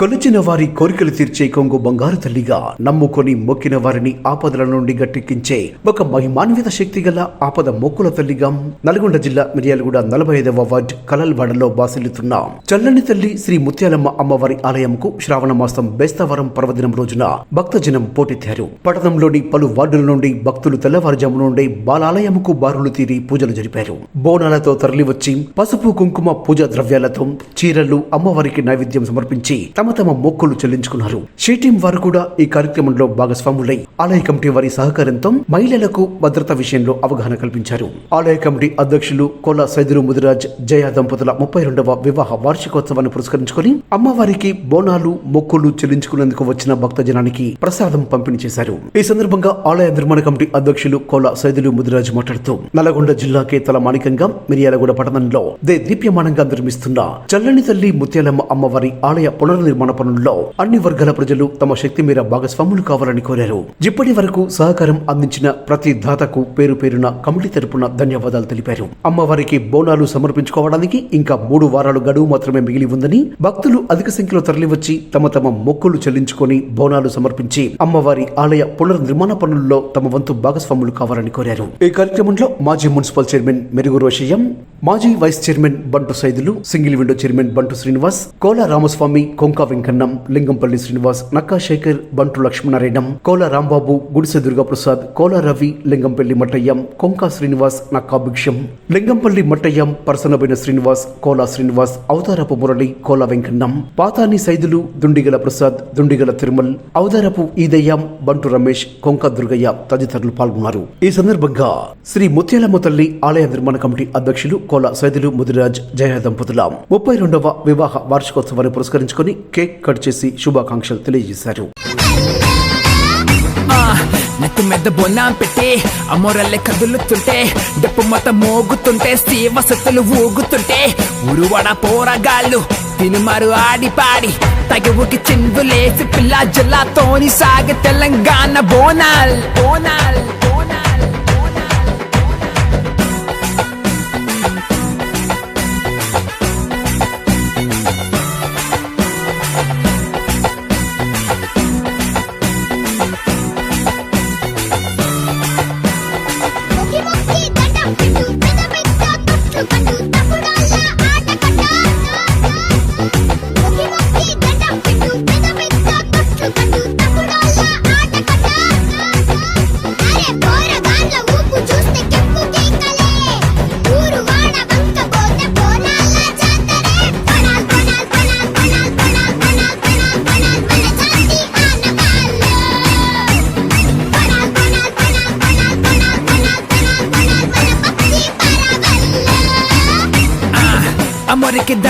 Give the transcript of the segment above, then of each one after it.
కొలిచిన వారి కోరికలు తీర్చే కొంగు బంగారు తల్లిగా నమ్ముకొని మొక్కిన వారిని ఆపదల నుండి గట్టెక్కించే ఒక మహిమాన్విత శక్తి గల ఆపద మొక్కుల తల్లిగా నల్గొండ జిల్లా మిర్యాలగూడ నలభై ఐదవ వార్డ్ కలల్వాడలో బాసిల్లుతున్న చల్లని తల్లి శ్రీ ముత్యాలమ్మ అమ్మవారి ఆలయంకు శ్రావణ మాసం బేస్తవరం పర్వదినం రోజున భక్తజనం పోటెత్తారు. పట్టణంలోని పలు వార్డుల నుండి భక్తులు తెల్లవారుజాము నుండి బాలాలయముకు బారులు తీరి పూజలు జరిపారు. బోనాలతో తరలివచ్చి పసుపు కుంకుమ పూజా ద్రవ్యాలతో చీరలు అమ్మవారికి నైవేద్యం సమర్పించి తమ తమ మొక్కులు చెల్లించుకున్నారు. షీటీం వారు కూడా ఈ కార్యక్రమంలో భాగస్వాములై ఆలయ కమిటీ వారి సహకారంతో మహిళలకు భద్రత విషయంలో అవగాహన కల్పించారు. ఆలయ కమిటీ అధ్యక్షులు కోల సైదురు ముదిరాజ్ జయ దంపతుల ముప్పై రెండవ వివాహ వార్షికోత్సవాన్ని పురస్కరించుకొని అమ్మవారికి బోనాలు మొక్కులు చెల్లించుకునేందుకు వచ్చిన భక్తజనానికి ప్రసాదం పంపిణీ చేశారు. ఈ సందర్భంగా ఆలయ నిర్మాణ కమిటీ అధ్యక్షులు కోల సైదులు ముదిరాజ్ మాట్లాడుతూ నల్గొండ జిల్లాకే తల మాణికంగా మిర్యాలగూడ పట్టణంలో దే దీప్యమానంగా నిర్మిస్తున్న చల్లని తల్లి ముత్యాలమ్మ అమ్మవారి ఆలయ పునర్నిర్మాణ పనుల్లో అన్ని వర్గాల ప్రజలు తమ శక్తి మేర భాగస్వాములు కావాలని కోరారు. ఇప్పటి వరకు సహకారం అందించిన ప్రతి దాతకు పేరు పేరున కమిటీ తరపున ధన్యవాదాలు తెలిపారు. అమ్మవారికి బోనాలు సమర్పించుకోవడానికి ఇంకా మూడు వారాలు గడువు మాత్రమే మిగిలి ఉందని భక్తులు అధిక సంఖ్యలో తరలివచ్చి తమ తమ మొక్కులు చెల్లించుకొని బోనాలు సమర్పించి అమ్మవారి ఆలయ పునర్నిర్మాణ పనుల్లో తమ వంతు భాగస్వాములు కావాలని కోరారు. ఈ కార్యక్రమంలో మాజీ మున్సిపల్ చైర్మన్ మెరుగు రోషయ్యం మాజీ వైస్ చైర్మన్ బంటు సైదులు సింగిల్ విండో చైర్మన్ బంటు శ్రీనివాస్ కోలా రామస్వామి కొంక వెంకన్నం లింగంపల్లి శ్రీనివాస్ నక్కా శేఖర్ బంటు లక్ష్మణారాయణం కోల రాంబాబు గుడిసె దుర్గాప్రసాద్ కోల రవి లింగంపల్లి మట్టయ్యం కొంకా శ్రీనివాస్ నక్కా భిక్షం. లింగంపల్లి మట్టయ్యం పరసనబైన శ్రీనివాస్ కోల శ్రీనివాస్ అవతారపు మురళి కోల వెంకన్నం. పాతాని సైదులు దుండిగల ప్రసాద్ దుండిగల తిరుమల్ అవతారపు ఈదయ్యం బంటు రమేష్ కొంక దుర్గయ్య తదితరులు పాల్గొన్నారు. ఈ సందర్భంగా శ్రీ ముత్యాలమ్మ తల్లి ఆలయ నిర్మాణ కమిటీ అధ్యక్షులు కోల సైదులు ముదిరాజ్ జయ దంపతుల ముప్పై రెండవ వివాహ వార్షికోత్సవాన్ని పురస్కరించుకుని కేక్ కట్ చేసి శుభాకాంక్షలు తెలియజేశారు. ఆ, నెత్తి మీద బొన్నాం పెట్టి అమ్మోరల్లే కదులుతుంటే డప్పు మొత్తం మోగుతుంటే శివసత్తులు ఊగుతుంటే ఉరువడ పోరగాళ్ళు తినుమారు ఆడి పాడి తగివుకి చిందులేసి పిల్ల జిల్లాతోని సాగే తెలంగాణ బోనాల్ బోనాల్ బోనాల్.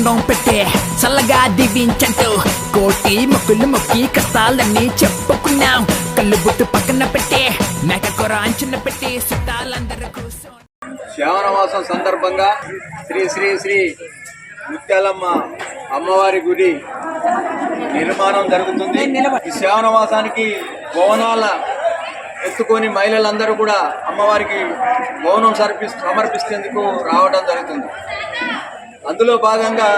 దండం పెట్టే చల్లగా దీవించంటూ కోటి మొక్కులు మొక్కి కష్టాలన్నీ చెప్పుకున్నాం. కళ్ళు బుట్టు పక్కన పెట్టే మేక కూర అంచున పెట్టి చుట్టాలందరూ శ్రావణమాసం సందర్భంగా శ్రీ శ్రీ శ్రీ ముత్యాలమ్మ అమ్మవారి గుడి నిర్మాణం జరుగుతుంది. ఈ శ్రావణమాసానికి బోనాల ఎత్తుకొని మహిళలందరూ కూడా అమ్మవారికి సమర్పి సమర్పిస్తేందుకు రావడం జరుగుతుంది. అందులో భాగంగా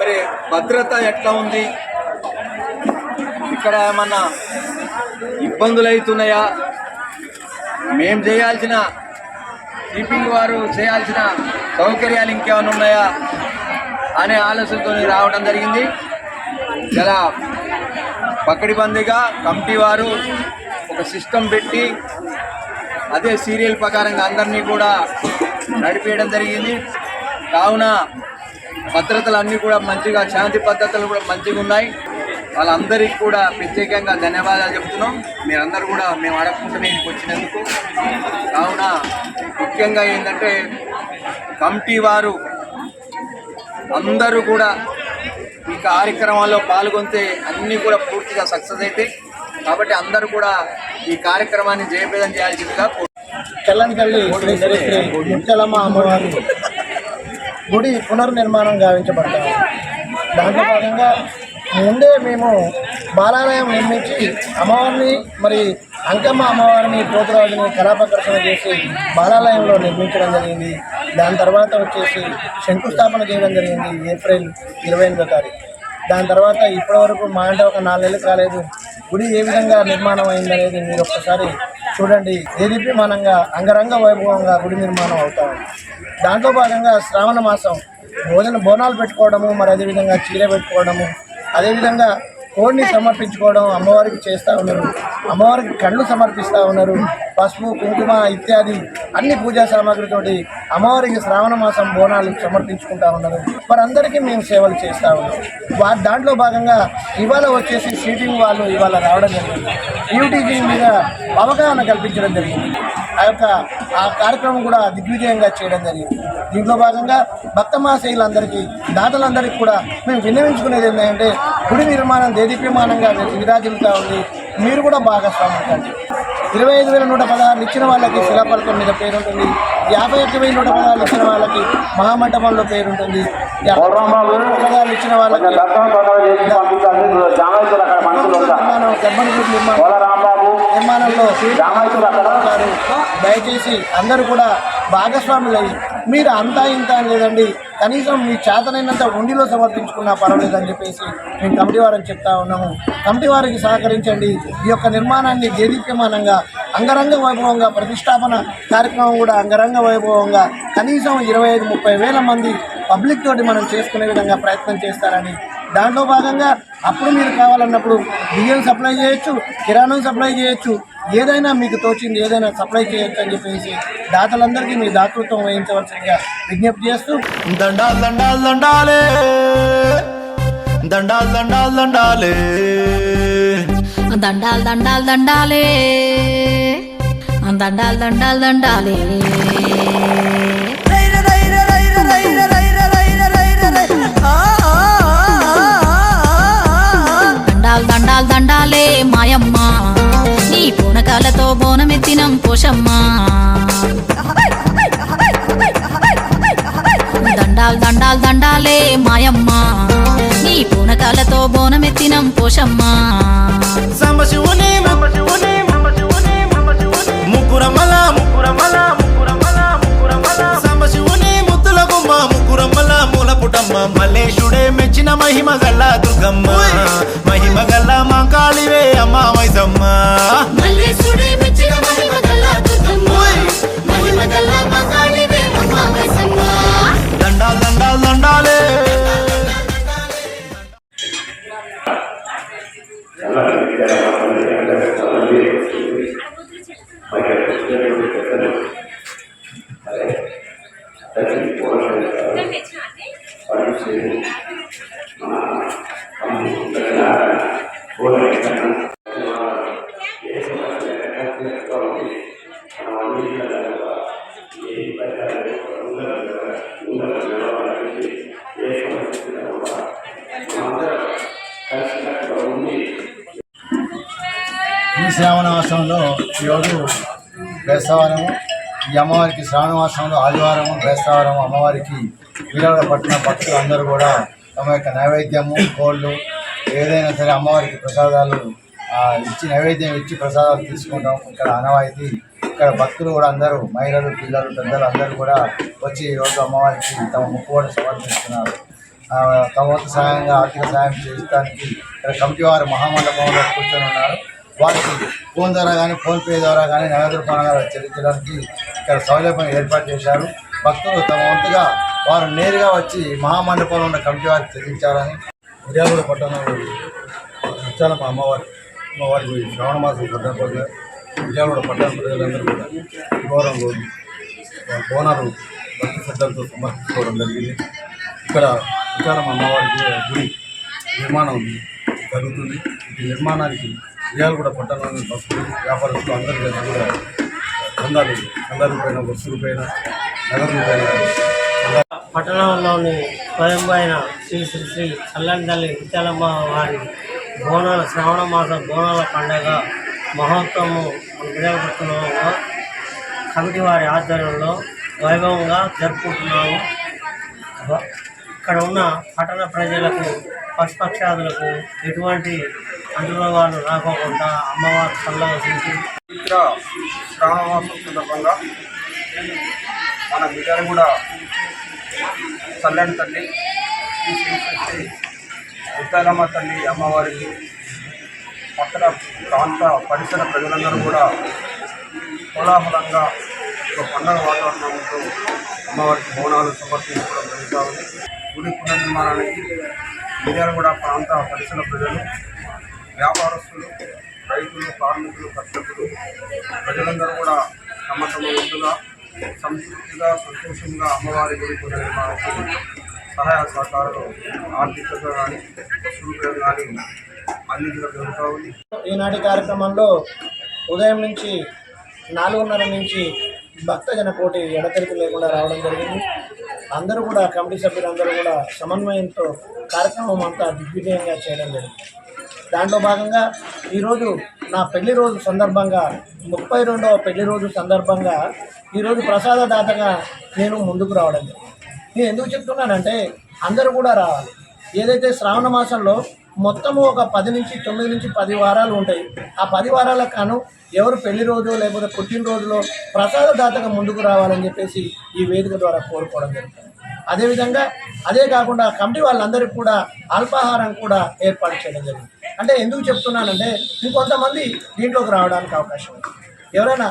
మరి భద్రత ఎట్లా ఉంది? ఇక్కడ ఏమన్నా ఇబ్బందులు అవుతున్నాయా మేం చేయాల్సిన కీపింగ్ వారు చేయాల్సిన సౌకర్యాలు ఇంకేమైనా ఉన్నాయా? అనే ఆలోచనతో రావడం జరిగింది. చాలా పకడిబందీగా కమిటీ వారు ఒక సిస్టమ్ పెట్టి అదే సీరియల్ ప్రకారంగా అందరినీ కూడా నడిపేయడం జరిగింది. కావున భద్రతలు అన్నీ కూడా మంచిగా శాంతి పద్ధతులు కూడా మంచిగా ఉన్నాయి. వాళ్ళందరికీ కూడా ప్రత్యేకంగా ధన్యవాదాలు చెప్తున్నాం. మీరందరూ కూడా మేము ఇక్కడికి వచ్చినందుకు. కావున ముఖ్యంగా ఏంటంటే కమిటీ వారు అందరూ కూడా ఈ కార్యక్రమాల్లో పాల్గొంటే అన్నీ కూడా పూర్తిగా సక్సెస్ అవుతాయి కాబట్టి అందరూ కూడా ఈ కార్యక్రమాన్ని జయప్రదం చేయాల్సిందిగా ముత్యాలమ్మ అమ్మవారి. గుడి పునర్నిర్మాణం గావించబడ్డాము దాంట్లో భాగంగా ముందే మేము బాలాలయం నిర్మించి అమ్మవారిని మరి అంకమ్మ అమ్మవారిని పోతురాజుని కళాపకర్షణ చేసి బాలాలయంలో నిర్మించడం జరిగింది. దాని తర్వాత వచ్చేసి శంకుస్థాపన చేయడం జరిగింది ఏప్రిల్ ఇరవై ఎనిమిదో తారీఖు. దాని తర్వాత ఇప్పటివరకు మా అంటే ఒక నాలుగేళ్ళు కాలేదు గుడి ఏ విధంగా నిర్మాణం అయిందనేది మీరు ఒక్కసారి చూడండి దేదీప్యమానంగా అంగరంగ వైభవంగా గుడి నిర్మాణం అవుతాం. దాంట్లో భాగంగా శ్రావణ మాసం భోజన బోనాలు పెట్టుకోవడము మరి అదేవిధంగా చీర పెట్టుకోవడము అదేవిధంగా కోడిని సమర్పించుకోవడం అమ్మవారికి చేస్తూ ఉన్నారు. అమ్మవారికి కళ్ళు సమర్పిస్తూ ఉన్నారు. పసుపు కుంకుమ ఇత్యాది అన్ని పూజా సామాగ్రితోటి అమ్మవారికి శ్రావణ మాసం బోనాలు సమర్పించుకుంటా ఉన్నారు. వారందరికీ మేము సేవలు చేస్తూ ఉన్నాం. వారి దాంట్లో భాగంగా ఇవాళ వచ్చేసి సీటింగ్ వాళ్ళు ఇవాళ రావడం జరిగింది. యూటీజీ మీద అవగాహన కల్పించడం జరిగింది. ఆ యొక్క ఆ కార్యక్రమం కూడా దిగ్విజయంగా చేయడం జరిగింది. దీంట్లో భాగంగా భక్త మహాశైలందరికీ దాతలందరికీ కూడా మేము విన్నవించుకునేది ఏంటంటే గుడి నిర్మాణం దేదీప్యమానంగా విరాజిల్తా ఉంది. మీరు కూడా భాగస్వామ్యం కండి. ఇరవై ఐదు వేల నూట పదహారు ఇచ్చిన వాళ్ళకి శిలాపలకం మీద పేరుంటుంది. యాభై ఒక్క వెయ్యి నూట పదహారు ఇచ్చిన వాళ్ళకి మహామండపంలో పేరుంటుంది. ఇచ్చిన వాళ్ళకి నిర్మాణంలో దయచేసి అందరూ కూడా భాగస్వాములై మీరు అంతా ఇంత లేదండి. కనీసం మీ చేతనైనంత ఉండిలో సమర్పించుకున్నా పర్వాలేదు అని చెప్పేసి మేము కమిటీ వారికి చెప్తా ఉన్నాము. కమిటీ వారికి సహకరించండి. ఈ యొక్క నిర్మాణాన్ని దేదీప్యమానంగా అంగరంగ వైభవంగా ప్రతిష్టాపన కార్యక్రమం కూడా అంగరంగ వైభవంగా కనీసం ఇరవై ఐదు ముప్పై వేల మంది పబ్లిక్ తోటి మనం చేసుకునే విధంగా ప్రయత్నం చేస్తారని. దాంట్లో భాగంగా అప్పుడు మీరు కావాలన్నప్పుడు బియ్యం సప్లై చేయొచ్చు కిరాణం సప్లై చేయొచ్చు. ఏదైనా మీకు తోచింది ఏదైనా సప్లై చేయొచ్చు అని చెప్పేసి దాతలందరికీ మీ దాతృత్వం వహించవలసిందిగా విజ్ఞప్తి చేస్తూ దండాలు దండాలు దండాలే. దండాలు దండాలు దండాలే. దండాలు దండాలు దండాలే. దండాలు దండాలు దండాలే. దండాలు బోనమెత్తినం పోషమ్మా. దండాలు దండాలు దండాలే మాయమ్మా. నీ పూనకాలతో బోనమెత్తినం పోషమ్మ. సంబశివుని ఈ శ్రావణవాసంలో ఈరోజు బేస్తవారము ఈ అమ్మవారికి శ్రావణవాసంలో ఆదివారము బేస్తవారము అమ్మవారికి వీరవడ పట్టిన భక్తులు అందరూ కూడా తమ యొక్క నైవేద్యము కోళ్ళు ఏదైనా సరే అమ్మవారికి ప్రసాదాలు ఇచ్చి నైవేద్యం ఇచ్చి ప్రసాదాలు తీసుకుంటాం ఇక్కడ ఆనవాయితీ ఇక్కడ భక్తులు కూడా అందరూ మహిళలు పిల్లలు పెద్దలు అందరూ కూడా వచ్చి ఈరోజు అమ్మవారికి తమ ముక్కుబడి సమర్పిస్తున్నారు. తమ వంతు సహాయంగా ఆర్థిక సహాయం చేయడానికి ఇక్కడ కమిటీ వారు మహామండపంలో కూర్చొని ఉన్నారు. వారికి ఫోన్ ద్వారా కానీ ఫోన్పే ద్వారా కానీ నగదు రూపాయల చెల్లించడానికి ఇక్కడ సౌలభ్యం ఏర్పాటు చేశారు. భక్తులు తమ వంతుగా వారు నేరుగా వచ్చి మహామండపంలో ఉన్న కమిటీ వారికి చెల్లించాలని మిర్యాలగూడ పట్టణంలో ముత్యాలమ్మ అమ్మవారి. అమ్మవారికి శ్రావణ మాసం సందర్భంగా విజయవాడ పట్టణ ప్రజలందరూ కూడా గౌరవం రోజు బోనాలు భక్తి శ్రద్ధలతో సమర్పించుకోవడం జరిగింది. ఇక్కడ విచారం అమ్మవారికి గుడి నిర్మాణం జరుగుతుంది. ఈ నిర్మాణానికి విజయాలగూడ పట్టణంలోని భక్తులు వ్యాపారస్తులు అందరి దగ్గర కూడా చందాలు చందా రూపాయన వస్తు రూపాయన నగదు రూపాయన పట్టణంలోని స్వయంభూ అయిన శ్రీ శ్రీ శ్రీ చల్లని తల్లి వారి బోనాల శ్రావణ మాస బోనాల పండగ మహోత్సవము విజయపట్నంలో కమిటీ వారి ఆధ్వర్యంలో వైభవంగా జరుపుకుంటున్నాము ఇక్కడ ఉన్న పట్టణ ప్రజలకు పశుపక్షాదులకు ఎటువంటి అనుభవాలు రాకోకుండా అమ్మవారి చల్లగా చూసి పవిత్ర శ్రావణమాసం సందర్భంగా మన విజయగూడ చల్లని తల్లి శ్రీ శ్రీ తల్లి అమ్మవారికి పక్కన ప్రాంత పరిసర ప్రజలందరూ కూడా కోలాహలంగా ఒక పండగ వాతావరణంతో అమ్మవారికి బోనాలు సమర్పించుకోవడం జరుగుతూ ఉంది. గుడి పునర్నిర్మాణానికి మిర్యాలగూడ ప్రాంత పరిసర ప్రజలు వ్యాపారస్తులు రైతులు కార్మికులు కర్షకులు ప్రజలందరూ కూడా తమ తమ వంతుగా సంతృప్తిగా సంతోషంగా అమ్మవారి గుడి పునర్నిర్మాణానికి సహాయ సహకారాలు ఆర్థికంగా కానీ వస్తువులుగా కానీ అందించడం జరుగుతూ ఉంది ఈనాటి కార్యక్రమంలో ఉదయం నుంచి నాలుగున్నర నుంచి భక్తజన కోటి ఎడతెరిపి లేకుండా రావడం జరిగింది. అందరూ కూడా కమిటీ సభ్యులందరూ కూడా సమన్వయంతో కార్యక్రమం అంతా దిగ్విజయంగా చేయడం జరిగింది. దాంట్లో భాగంగా ఈరోజు నా పెళ్ళి రోజు సందర్భంగా ముప్పై రెండవ పెళ్ళి రోజు సందర్భంగా ఈరోజు ప్రసాదదాతగా నేను ముందుకు రావడం జరిగింది. నేను ఎందుకు చెప్తున్నానంటే అందరూ కూడా రావాలి. ఏదైతే శ్రావణ మాసంలో మొత్తము ఒక పది నుంచి తొమ్మిది నుంచి పది వారాలు ఉంటాయి. ఆ పది వారాలకు కాను ఎవరు పెళ్ళి రోజు లేకపోతే పుట్టినరోజులో ప్రసాదదాతగా ముందుకు రావాలని చెప్పేసి ఈ వేదిక ద్వారా కోరుకోవడం జరుగుతుంది. అదేవిధంగా అదే కాకుండా కమిటీ వాళ్ళందరికీ కూడా అల్పాహారం కూడా ఏర్పాటు చేయడం జరిగింది అంటే ఎందుకు చెప్తున్నానంటే ఇంకొంతమంది దీంట్లోకి రావడానికి అవకాశం ఉంది. ఎవరైనా